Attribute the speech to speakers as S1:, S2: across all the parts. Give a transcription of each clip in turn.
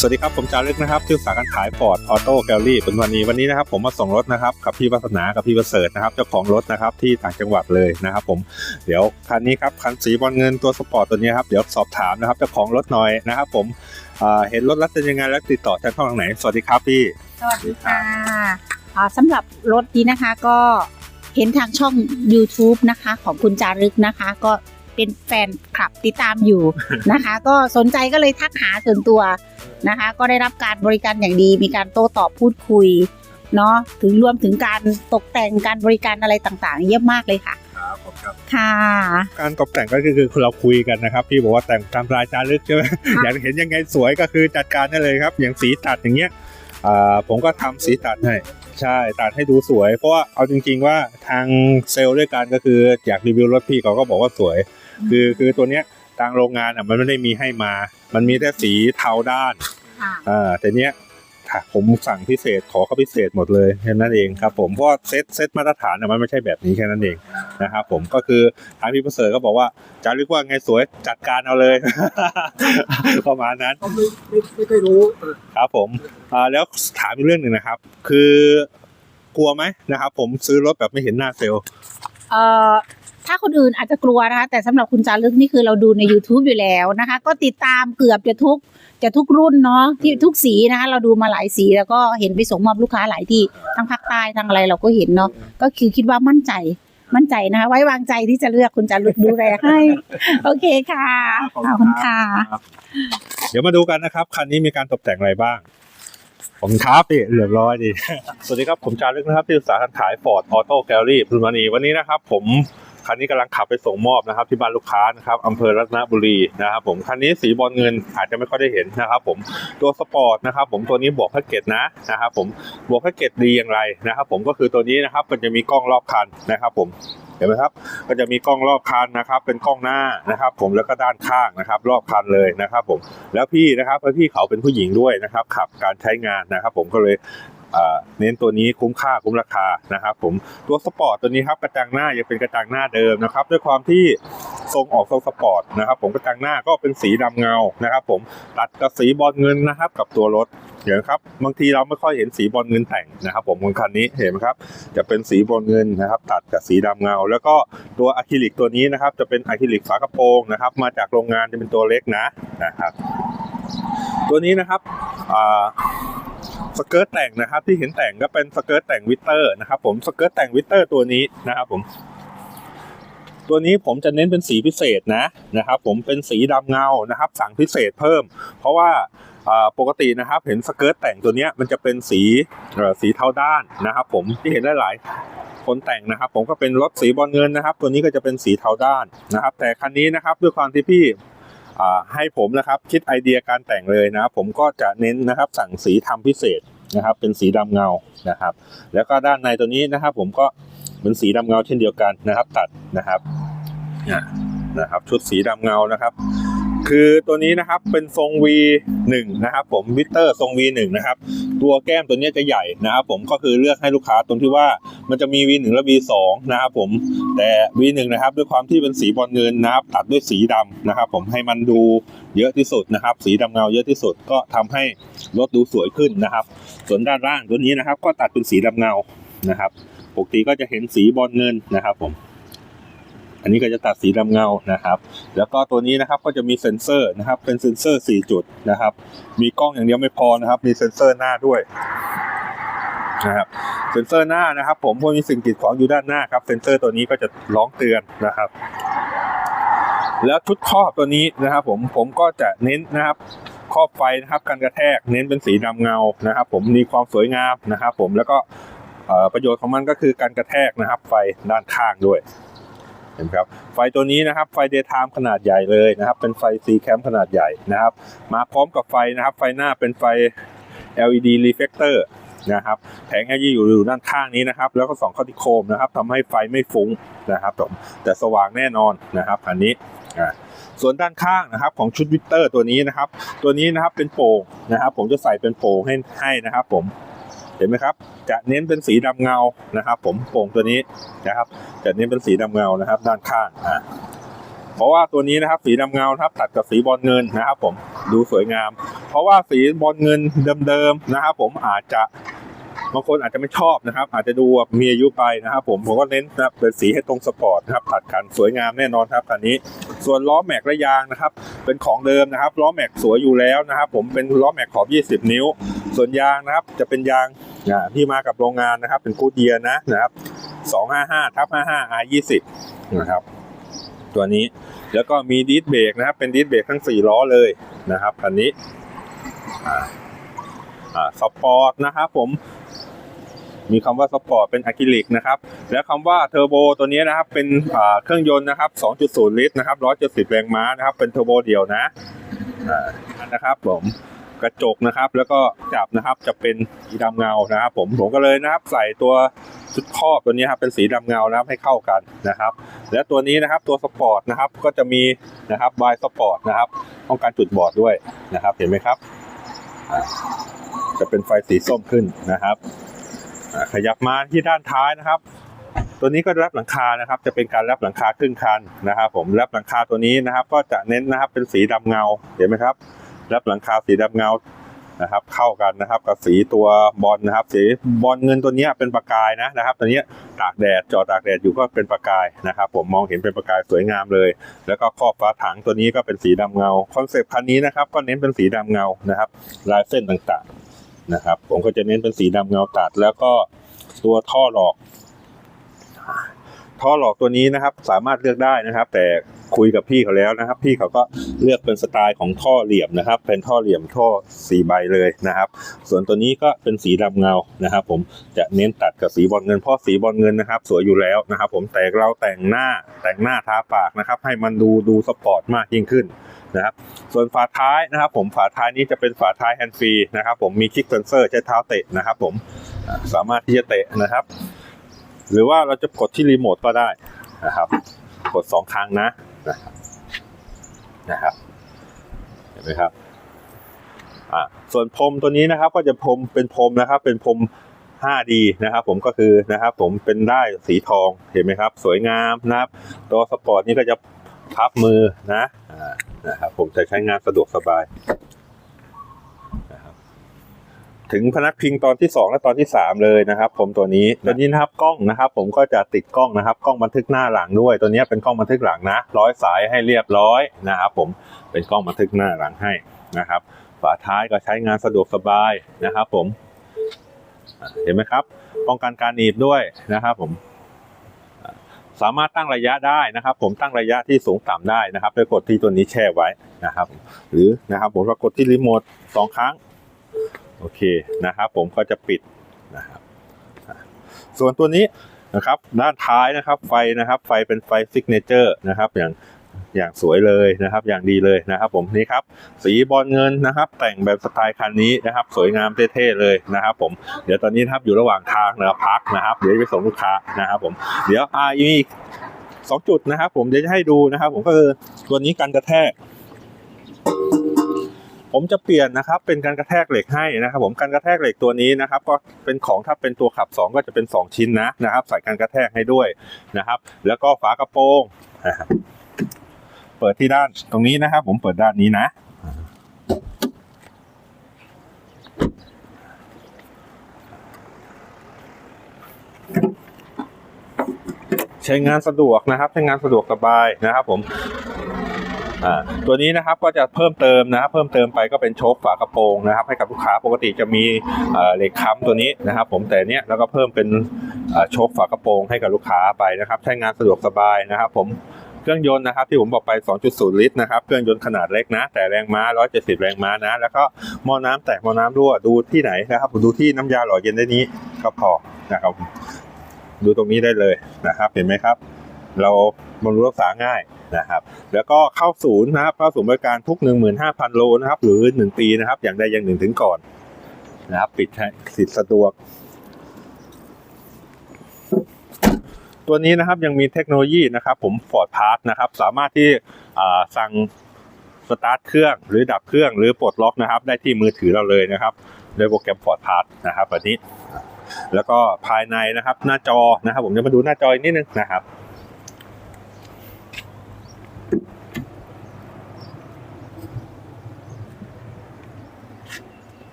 S1: สวัสดีครับ ผมจารึกนะครับที่ปรึกษาการขายฟอร์ดออโต้แกลลี่เป็นวันนี้วันนี้นะครับผมมาส่งรถนะครับกับพี่วัฒนากับพี่ประเสริฐนะครับเจ้าของรถนะครับที่ต่างจังหวัดเลยนะครับ ผมเดี๋ยวคันนี้ครับคันสีบอลเงินตัวสปอร์ตตัวนี้ครับเดี๋ยวสอบถามนะครับเจ้าของรถหน่อยนะครับผมเห็นรถแล้วเป็นยังไงแล้วติดต่อทางช่องทางไหน สวัสดีครับพี่
S2: สวัสดีค่ะสำหรับรถนี้นะคะก็เห็นทางช่อง YouTube นะคะ ของคุณจารึกนะคะ ก็ เป็นแฟนคลับติดตามอยู่นะคะ ก็สนใจก็เลยทักหาส่วนตัวนะคะ ก็ได้รับการบริการอย่างดีมีการโต้ตอบพูดคุยเนาะถึงรวมถึงการตกแต่งการบริการอะไรต่างๆ เยี่ยมมากเลยค่ะ
S1: ครับผมครับ
S2: ค่ะ
S1: การตกแต่งก็คือคือเราคุยกันนะครับ พี่บอกว่าแต่งตามรายจารึกใช่ไหมอยากเห็นยังไงสวยก็คือจัดการได้เลยครับ อย่างสีตัดอย่างเงี้ยอ่าผมก็ทำสีตัดให้ใช่ตัดให้ดูสวย เพราะว่าเอาจริง ๆ ว่าทางเซลล์ด้วยกันก็คืออยากรีวิวรถพี่เขาก็บอกว่าสวย คือคือตัวเนี้ยทางโรงงานอะมันไม่ได้มีให้มา มันมีแต่สีเทาด้าน
S2: ค่ะ
S1: อ่าแต่เนี้ยค่ะผมสั่งพิเศษขอเขาพิเศษหมดเลยแค่นั้นเองครับผมเพราะว่าเซตเซตมาตรฐานอะมันไม่ใช่แบบนี้แค่นั้นเองนะครับผมก็คือทางพี่ประเสริฐก็บอกว่าจะเรียกว่าไงสวยจัดการเอาเลยประมาณนั้น
S3: ผมไม่ไม่ไม่เคยรู้เออ
S1: ครับผมอ่าแล้วถามอีกเรื่องหนึ่งนะครับ คือกลัวไหมนะครับผมซื้อรถแบบไม่เห็นหน้าเซลล์
S2: เอ่อ ถ้าคนอื่นอาจจะกลัวนะคะ แต่สำหรับคุณจารึกนี่คือเราดูใน YouTube อยู่แล้วนะคะ ก็ติดตามเกือบจะทุกจะทุกรุ่นเนาะที่ทุกสีนะคะ เราดูมาหลายสีแล้วก็เห็นไปส่งมอบลูกค้าหลายที่ทั้งภาคใต้ทั้งอะไรเราก็เห็นเนาะก็คือคิดว่ามั่นใจมั่นใจนะคะไว้วางใจที่จะเลือกคุณจารึกดูแลให้ โอเคค่ะขอบคุณค่ะ
S1: เดี๋ยวมาดูกันนะครับ คันนี้มีการตกแต่งอะไรบ้าง ผมครับพี่เรียบร้อยดี สวัสดีครับ ผมจารึกนะครับ ที่ปรึกษาการขายฟอร์ดออโต้แกลลี่พุนวานีวันนี้นะครับ ผม คันนี้กำลังขับไปส่งมอบนะครับที่บ้านลูกค้านะครับอำเภอรัตนบุรีนะครับผมคันนี้สีบอลเงินอาจจะไม่ค่อยได้เห็นนะครับผมตัวสปอร์ตนะครับผมตัวนี้บวกแพ็กเกจนะนะครับผมบวกแพ็กเกจดีอย่างไรนะครับผมก็คือตัวนี้นะครับมันจะมีกล้องรอบคันนะครับผมเห็นไหมครับ ก็จะมีกล้องรอบคันนะครับ เป็นกล้องหน้านะครับ ผมแล้วก็ด้านข้างนะครับ รอบคันเลยนะครับ ผม แล้วพี่นะครับเพราะพี่เขาเป็นผู้หญิงด้วยนะครับ ขับการใช้งานนะครับ ผมก็เลย เน้นตัวนี้คุ้มค่าคุ้มราคานะครับผมตัวสปอร์ตตัวนี้ครับกระจังหน้ายังเป็นกระจังหน้าเดิมนะครับ ด้วยความที่ทรงออกทรงสปอร์ตนะครับผมกระจังหน้าก็เป็นสีดำเงานะครับ ผมตัดกับสีบอลเงินนะครับ กับตัวรถเห็นไหมครับบางทีเราไม่ค่อยเห็นสีบอลเงินแต่งนะครับ ผมบนคันนี้เห็นไหมครับ จะเป็นสีบอลเงินนะครับ ตัดกับสีดำเงา แล้วก็ตัวอะคริลิกตัวนี้นะครับ จะเป็นอะคริลิกฝากระโปรงนะครับ มาจากโรงงานจะเป็นตัวเล็กนะนะครับ ตัวนี้นะครับอ่า สเกิร์ตแต่งนะครับ ที่เห็นแต่งก็เป็นสเกิร์ตแต่งวิเตอร์นะครับ ผมสเกิร์ตแต่งวิเตอร์ตัวนี้นะครับผมตัวนี้ผมจะเน้นเป็นสีพิเศษนะนะครับผมเป็นสีดำเงานะครับ สั่งพิเศษเพิ่ม เพราะว่าปกตินะครับ เห็นสเกิร์ตแต่งตัวนี้มันจะเป็นสีสีเทาด้านนะครับ ผมที่เห็นหลายๆคนแต่งนะครับ ผมก็เป็นรถสีบอลเงินนะครับ ตัวนี้ก็จะเป็นสีเทาด้านนะครับ แต่คันนี้นะครับด้วยความที่พี่ ให้ผมนะครับคิดไอเดียการแต่งเลยนะ ผมก็จะเน้นนะครับสั่งสีทำพิเศษนะครับ เป็นสีดำเงานะครับ แล้วก็ด้านในตัวนี้นะครับ ผมก็เป็นสีดำเงาเช่นเดียวกันนะครับ ตัดนะครับนะครับ ชุดสีดำเงานะครับ คือตัวนี้นะครับเป็นทรง V1 นะครับผมวิเตอร์ทรง V1 นะครับตัวแก้มตัวนี้จะใหญ่นะครับผมก็คือเลือกให้ลูกค้าตรงที่ว่ามันจะมี V1 และ V2 นะครับผมแต่ V1 นะครับด้วยความที่เป็นสีบอลเงินนะครับตัดด้วยสีดำนะครับผมให้มันดูเยอะที่สุดนะครับ สีดำเงาเยอะที่สุดก็ทำให้รถดูสวยขึ้นนะครับ ส่วนด้านล่างตัวนี้นะครับ ก็ตัดเป็นสีดำเงานะครับปกติก็จะเห็นสีบอลเงินนะครับผม อันนี้ก็จะตัดสีดำเงานะครับ แล้วก็ตัวนี้นะครับก็จะมีเซ็นเซอร์นะครับ เป็นเซ็นเซอร์ 4 จุดนะครับ มีกล้องอย่างเดียวไม่พอนะครับ มีเซ็นเซอร์หน้าด้วยนะครับเซ็นเซอร์หน้านะครับ ผมพวกมีสิ่งกีดขวางอยู่ด้านหน้าครับเซ็นเซอร์ตัวนี้ก็จะร้องเตือนนะครับ แล้วชุดครอบตัวนี้นะครับ ผมผมก็จะเน้นนะครับครอบไฟนะครับกันกระแทกเน้นเป็นสีดำเงานะครับ ผมมีความสวยงามนะครับ ผมแล้วก็ประโยชน์ของมันก็คือการกระแทกนะครับ ไฟด้านข้างด้วย เห็นไหมครับไฟตัวนี้นะครับไฟ daytime ขนาดใหญ่เลยนะครับ เป็นไฟ C cam ขนาดใหญ่นะครับ มาพร้อมกับไฟนะครับ ไฟหน้าเป็นไฟ LED reflector นะครับแผง LED อยู่อยู่ด้านข้างนี้นะครับ แล้วก็ส่องเข้าที่โคมนะครับทำให้ไฟไม่ฟุ้งนะครับผมแต่สว่างแน่นอนนะครับอันนี้อ่าส่วนด้านข้างนะครับของชุดวิกเตอร์ตัวนี้นะครับ ตัวนี้นะครับเป็นโป่งนะครับ ผมจะใส่เป็นโป่งให้ให้นะครับ ผม เห็นไหมครับ จะเน้นเป็นสีดำเงานะครับ ผมโป่งตัวนี้นะครับ จะเน้นเป็นสีดำเงานะครับ ด้านข้างอ่าเพราะว่าตัวนี้นะครับสีดำเงาครับตัดกับสีบอลเงินนะครับ ผมดูสวยงาม เพราะว่าสีบอลเงินเดิมๆนะครับ ผมอาจจะ บางคนอาจจะไม่ชอบนะครับ อาจจะดูมีอายุไปนะครับ ผมผมก็เน้นนะเป็นสีให้ตรงสปอร์ตนะครับตัดกันสวยงามแน่นอนครับคันนี้ ส่วนล้อแม็กและยางนะครับ เป็นของเดิมนะครับล้อแม็กสวยอยู่แล้วนะครับ ผมเป็นล้อแม็กขอบ 20 นิ้ว ส่วนยางนะครับจะเป็นยางที่มากับโรงงานนะครับ เป็นกูดเดียนะนะครับ 255ทับ55 R 20 นะครับ ตัวนี้แล้วก็มีดิสเบรกนะครับ เป็นดิสเบรกทั้ง 4 ล้อเลยนะครับคันนี้สปอร์ตนะครับผม มีคำว่าสปอร์ตเป็นอะคริลิกนะครับ และคำว่าเทอร์โบตัวนี้นะครับ เป็นเครื่องยนต์นะครับ 2.0 ลิตรนะครับ 170 แรงม้านะครับ เป็นเทอร์โบเดียวนะนะครับผมกระจกนะครับ แล้วก็จับนะครับจะเป็นสีดำเงานะครับ ผมผมก็เลยนะครับ ใส่ตัวชุดครอบตัวนี้ครับเป็นสีดำเงานะครับให้เข้ากันนะครับ และตัวนี้นะครับตัวสปอร์ตนะครับก็จะมีนะครับบายสปอร์ตนะครับป้องกันจุดบอดด้วยนะครับ เห็นไหมครับ จะเป็นไฟสีส้มขึ้นนะครับ ขยับมาที่ด้านท้ายนะครับ ตัวนี้ก็รับหลังคานะครับ จะเป็นการรับหลังคาครึ่งคันนะครับ ผมรับหลังคาตัวนี้นะครับ ก็จะเน้นนะครับเป็นสีดำเงาเห็นไหมครับ รับหลังคาสีดำเงานะครับ เข้ากันนะครับ กับสีตัวบอลนะครับ สีบอลเงินตัวนี้เป็นประกายนะนะครับ ตัวนี้ตากแดดจอตากแดดอยู่ก็เป็นประกายนะครับ ผมมองเห็นเป็นประกายสวยงามเลย แล้วก็ครอบฝาถังตัวนี้ก็เป็นสีดำเงาคอนเซปต์คันนี้นะครับ ก็เน้นเป็นสีดำเงานะครับ ลายเส้นต่างๆ นะครับ ผมก็จะเน้นเป็นสีดำเงาตัด แล้วก็ตัวท่อหลอก ท่อหลอกตัวนี้นะครับ สามารถเลือกได้นะครับ แต่คุยกับพี่เขาแล้วนะครับ พี่เขาก็เลือกเป็นสไตล์ของท่อเหลี่ยมนะครับ เป็นท่อเหลี่ยมท่อสีใบเลยนะครับ ส่วนตัวนี้ก็เป็นสีดำเงานะครับ ผมจะเน้นตัดกับสีบอลเงินเพราะสีบอลเงินนะครับ สวยอยู่แล้วนะครับ ผมแต่เราแต่งหน้าแต่งหน้าทาปากนะครับ ให้มันดูดูสปอร์ตมากยิ่งขึ้น นะครับ ส่วนฝาท้ายนะครับ ผมฝาท้ายนี้จะเป็นฝาท้ายแฮนด์ฟรีนะครับ ผมมีคลิกเซนเซอร์ใช้เท้าเตะนะครับผมสามารถที่จะเตะนะครับ หรือว่าเราจะกดที่รีโมทก็ได้นะครับ กดสองครั้งนะนะครับนะครับเห็นไหมครับอ่าส่วนพรมตัวนี้นะครับ ก็จะพรมเป็นพรมนะครับ เป็นพรม 5D นะครับผมก็คือนะครับ ผมเป็นได้สีทองเห็นไหมครับ สวยงามนะครับ ตัวสปอร์ตนี่ก็จะพับมือนะอ่า นะครับผมจะใช้งานสะดวกสบายนะครับถึงพนักพิงตอนที่ 2 และตอนที่ 3 เลยนะครับ ผมตัวนี้ตัวนี้นะครับกล้องนะครับ ผมก็จะติดกล้องนะครับ กล้องบันทึกหน้าหลังด้วย ตัวนี้เป็นกล้องบันทึกหลังนะร้อยสายให้เรียบร้อยนะครับ ผมเป็นกล้องบันทึกหน้าหลังให้นะครับ ฝาท้ายก็ใช้งานสะดวกสบายนะครับ ผมเห็นไหมครับ ป้องกันการหนีบด้วยนะครับ ผม สามารถตั้งระยะได้นะครับ ผมตั้งระยะที่สูงต่ำได้นะครับโดยกดที่ตัวนี้แช่ไว้นะครับ หรือนะครับผมก็กดที่รีโมทสองครั้งโอเคนะครับ ผมก็จะปิดนะครับส่วนตัวนี้ นะครับด้านท้ายนะครับไฟนะครับไฟเป็นไฟซิกเนเจอร์นะครับอย่างอย่างสวยเลยนะครับ อย่างดีเลยนะครับ ผมนี่ครับ สีบอลเงินนะครับ แต่งแบบสไตล์คันนี้นะครับ สวยงามเท่ๆเลยนะครับ ผมเดี๋ยวตอนนี้นะครับอยู่ระหว่างทางนะครับพักนะครับ เดี๋ยวไปส่งลูกค้านะครับ ผมเดี๋ยวอ่ามีอีกสองจุดนะครับ ผมเดี๋ยวจะให้ดูนะครับ ผมก็คือตัวนี้กันกระแทก ผมจะเปลี่ยนนะครับเป็นการกระแทกเหล็กให้นะครับผมการกระแทกเหล็กตัวนี้นะครับก็เป็นของถ้าเป็นตัวขับ 2 ก็จะเป็น 2 ชิ้นนะนะครับใส่การกระแทกให้ด้วยนะครับ แล้วก็ฝากระโปรงเปิดที่ด้านตรงนี้นะครับ ผมเปิดด้านนี้นะใช้งานสะดวกนะครับ ใช้งานสะดวกสบายนะครับผม ตัวนี้นะครับก็จะเพิ่มเติมนะครับเพิ่มเติมไปก็เป็นโชคฝากระโปรงนะครับ ให้กับลูกค้าปกติจะมีเหล็กค้ำตัวนี้นะครับผมแต่เนี้ยแล้วก็เพิ่มเป็นโชคฝากระโปรงให้กับลูกค้าไปนะครับ ใช้งานสะดวกสบายนะครับ ผมเครื่องยนต์นะครับที่ผมบอกไป 2.0 ลิตรนะครับเครื่องยนต์ขนาดเล็กนะ แต่แรงม้า 170 แรงม้านะ แล้วก็หม้อน้ำแตกหม้อน้ำรั่วดูที่ไหนนะครับดูที่น้ำยาหล่อเย็นได้นี้ก็พอนะครับ ดูตรงนี้ได้เลยนะครับ เห็นไหมครับ เราบำรุงรักษาง่าย นะครับ แล้วก็เข้าศูนย์นะครับ เข้าศูนย์บริการทุก 15,000 โลนะครับ หรือ 1 ปีนะครับ อย่างใดอย่างหนึ่งถึงก่อนนะครับ ปิดให้สิทธิ์สะดวก ตัวนี้นะครับยังมีเทคโนโลยีนะครับ ผม Ford Pass นะครับ สามารถที่สั่งสตาร์ทเครื่องหรือดับเครื่องหรือปลดล็อกนะครับ ได้ที่มือถือเราเลยนะครับด้วยโปรแกรม Ford Pass นะครับแบบนี้ แล้วก็ภายในนะครับ หน้าจอนะครับ ผมจะมาดูหน้าจออีกนิดนึงนะครับ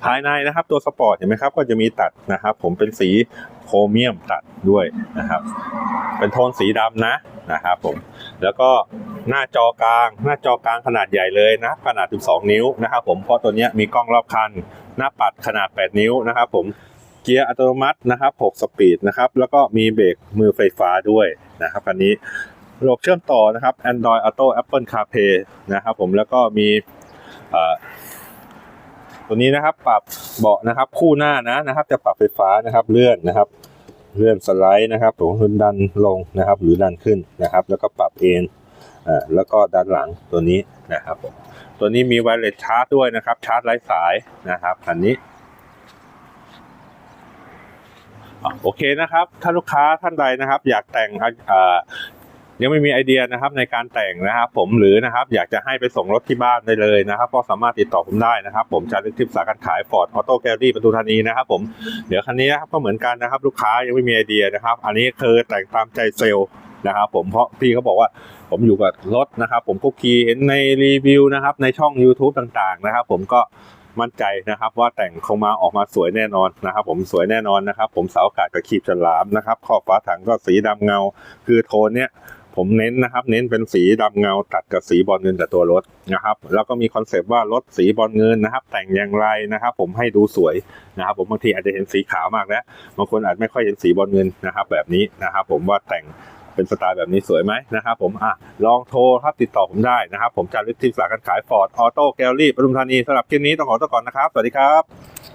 S1: ภายในนะครับตัวสปอร์ตเห็นไหมครับก็จะมีตัดนะครับ ผมเป็นสีโครเมียมตัดด้วยนะครับ เป็นโทนสีดำนะนะครับผมแล้วก็หน้าจอกลาง หน้าจอกลางขนาดใหญ่เลยนะ ขนาด 12 นิ้วนะครับผมเพราะตัวนี้มีกล้องรอบคัน หน้าปัดขนาด 8 นิ้วนะครับ ผมเกียร์อัตโนมัตินะครับ 6 สปีดนะครับ แล้วก็มีเบรกมือไฟฟ้าด้วยนะครับคันนี้ระบบเชื่อมต่อนะครับ Android Auto Apple CarPlay นะครับผมแล้วก็มี ตัวนี้นะครับ ปรับเบาะนะครับ คู่หน้านะนะครับ จะปรับไฟฟ้านะครับเลื่อนนะครับ เลื่อนสไลด์นะครับผมดันลงนะครับ หรือดันขึ้นนะครับ แล้วก็ปรับเอนอ่าแล้วก็ด้านหลังตัวนี้นะครับ ตัวนี้มีไวเลสชาร์จด้วยนะครับ ชาร์จไร้สายนะครับอันนี้โอเคนะครับ ถ้าลูกค้าท่านใดนะครับ อยากแต่งอ่า ยังไม่มีไอเดียนะครับในการแต่งนะครับ ผมหรือนะครับอยากจะให้ไปส่งรถที่บ้านได้เลยนะครับ ก็สามารถติดต่อผมได้นะครับ ผมจะเลือกทิปสาการขายฟอร์ดออโต้แกลลี่ปทุมธานีนะครับ ผมเดี๋ยวคันนี้นะครับก็เหมือนกันนะครับ ลูกค้ายังไม่มีไอเดียนะครับ อันนี้คือแต่งตามใจเซลล์นะครับผมเพราะพี่เขาบอกว่าผมอยู่กับรถนะครับ ผมคุกคีเห็นในรีวิวนะครับในช่อง YouTube ต่างๆนะครับ ผมก็มั่นใจนะครับ ว่าแต่งคงมาออกมาสวยแน่นอนนะครับ ผมสวยแน่นอนนะครับ ผมเสาอากาศกับขีบฉลามนะครับขอบฝาถังก็สีดำเงา คือโทนเนี้ย ผมเน้นนะครับ เน้นเป็นสีดำเงาตัดกับสีบอลเงินกับตัวรถนะครับ แล้วก็มีคอนเซปต์ว่ารถสีบอลเงินนะครับ แต่งอย่างไรนะครับ ผมให้ดูสวยนะครับ ผมบางทีอาจจะเห็นสีขาวมากแล้วบางคนอาจไม่ค่อยเห็นสีบอลเงินนะครับ แบบนี้นะครับ ผมว่าแต่งเป็นสไตล์แบบนี้สวยไหมนะครับผมอะลองโทรครับติดต่อผมได้นะครับ ผมจะริทที่สาขารขายฟอร์ดออโต้แกลลี่ปทุมธานีสำหรับคลิปนี้ต้องขอตัวก่อนนะครับ สวัสดีครับ